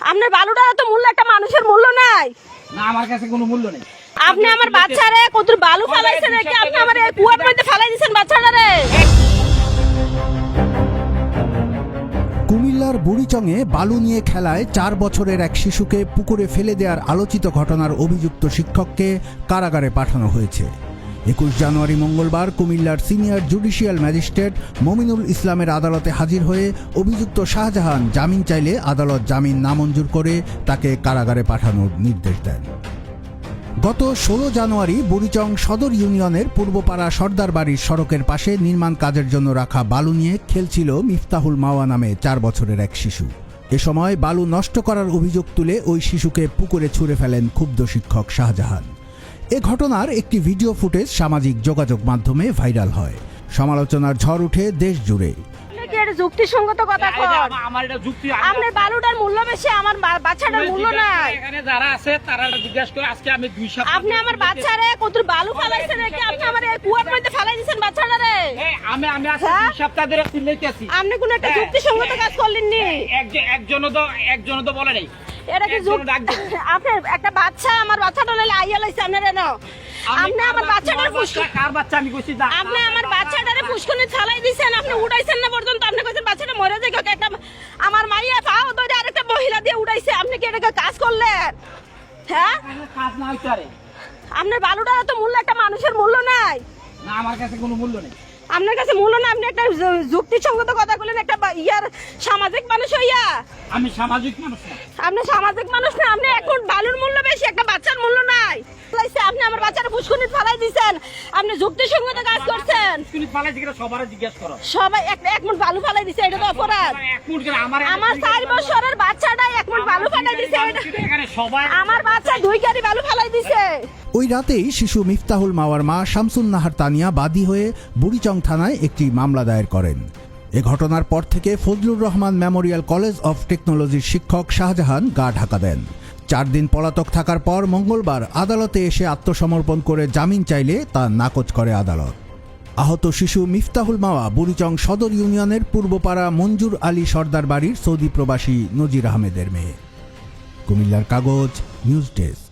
আপনার বালুটা তো মূল্য একটা মানুষের মূল্য নাই। না আমার কাছে কোনো মূল্য নেই। আপনি আমার বাচ্চারে কত বালু ফালাইছেন নাকি? আপনি আমার এই কুয়ার মধ্যে ফালাই দিয়েছেন বাচ্চাটারে। কুমিল্লার বুড়িচংয়ে বালু নিয়ে খেলায় চার বছরের এক শিশুকে পুকুরে ফেলে দেওয়ার আলোচিত ঘটনার অভিযুক্ত শিক্ষককে কারাগারে পাঠানো হয়েছে। একুশ জানুয়ারি মঙ্গলবার কুমিল্লার সিনিয়র জুডিশিয়াল ম্যাজিস্ট্রেট মমিনুল ইসলামের আদালতে হাজির হয়ে অভিযুক্ত শাহজাহান জামিন চাইলে আদালত জামিন নামঞ্জুর করে তাকে কারাগারে পাঠানোর নির্দেশ দেন। গত ষোলো জানুয়ারি বুড়িচং সদর ইউনিয়নের পূর্বপাড়া সর্দার বাড়ির সড়কের পাশে নির্মাণ কাজের জন্য রাখা বালু নিয়ে খেলছিল মিফতাহুল মাওয়া নামে চার বছরের এক শিশু। এ সময় বালু নষ্ট করার অভিযোগ তুলে ওই শিশুকে পুকুরে ছুঁড়ে ফেলেন ক্ষুব্ধ শিক্ষক শাহজাহান। এ ঘটনার একটি ভিডিও ফুটেজ সামাজিক যোগাযোগ মাধ্যমে ভাইরাল হয়। সমালোচনার ঝড় উঠে দেশ জুড়ে। আপনি কি এটা যুক্তিসঙ্গত কথা না, এটা কন। আমা- আমার এটা যুক্তি আপনার বালুটার মূল্য বেশি আমার বাচ্চাটার মূল্য নাই। এখানে যারা আছে তারা জিজ্ঞাসা করে আজকে আমি দুই সপ্তাহ আপনি আমার বাচ্চারে কত বালু ফালাইছেন নাকি? আপনি আমার এই কুয়ার মধ্যে ফালাই দিয়েছেন বাচ্চাটারে? আমি আমি আজকে হ্যাঁ? দুই সপ্তাহ ধরে চিল্লাইতেছি আপনি কোন একটা হ্যাঁ, যুক্তিসঙ্গত কাজ করলেননি? একজন একজনও তো একজনও তো বলে নাই। এটা কি একটা বাচ্চা আমার বাচ্চাটা নাহলে আইয়া লাইছে আপনার এনো? আপনি আমার বাচ্চাটার ফুসকুন কার বাচ্চা? আমি কইছি যা আপনি আমার বাচ্চাটারে ফুসকুনে ছালাই দিছেন আপনি উড়াইছেন না পর্যন্ত। আপনি কইছেন বাচ্চাটা মরে যায় একটা আমার মাইয়া পাও ধরে আরেকটা মহিলা দিয়ে উড়াইছে। আপনি কি এটা কাজ করলেন? হ্যাঁ? কাজ না হইতে পারে। আপনার বালুটা তো মূল্য একটা মানুষের মূল্য নাই। না আমার কাছে কোনো মূল্য নেই। আপনার কাছে মূল্য না আপনি একটা যুক্তিসঙ্গত কথা বলেন একটা ইয়ার সামাজিক মানুষ হইয়া। আমি সামাজিক মানুষ আপনি সামাজিক মানুষ না আপনি এখন বালুর মূল্য বেশি একটা বাচ্চার মূল্য নাই। আপনি আমার বাচ্চাটা ফুসকুনি ফালাই দিছেন। আপনি যুক্তিসঙ্গত কাজ করছেন। তুমি পালাইছি কিনা সবার জিজ্ঞেস করো। সবাই এক এক মুঠ বালু ফালাই দিছে এটা তো অপরাধ। আমার এক মিনিট করে আমার আমার চার বছরের বাচ্চাটা এক মুঠ বালু ফালাই দিছে এটা এখানে সবাই আমার বাচ্চা দুই গাড়ি বালু ফালাই দিছে। ওই রাতেই শিশু মিফতাহুল মাওয়ার মা শামসুন নাহার তানিয়া বাদী হয়ে বুড়িচং থানায় একটি মামলা দায়ের করেন। এ ঘটনার পর থেকে Fazlur Rahman memorial college of টেকনোলজির শিক্ষক শাহজাহান গা ঢাকা দেন। চার দিন পলাতক থাকার পর মঙ্গলবার আদালতে এসে আত্মসমর্পণ করে জামিন চাইলে তা নাকচ করে আদালত। আহত শিশু মিফতাহুল মাওয়া, বুড়িচং সদর ইউনিয়নের পূর্বপাড়া মঞ্জুর আলী সর্দার বাড়ির সৌদি প্রবাসী নজির আহমেদের মেয়ে। কুমিল্লার কাগজ, নিউজ ডেস্ক।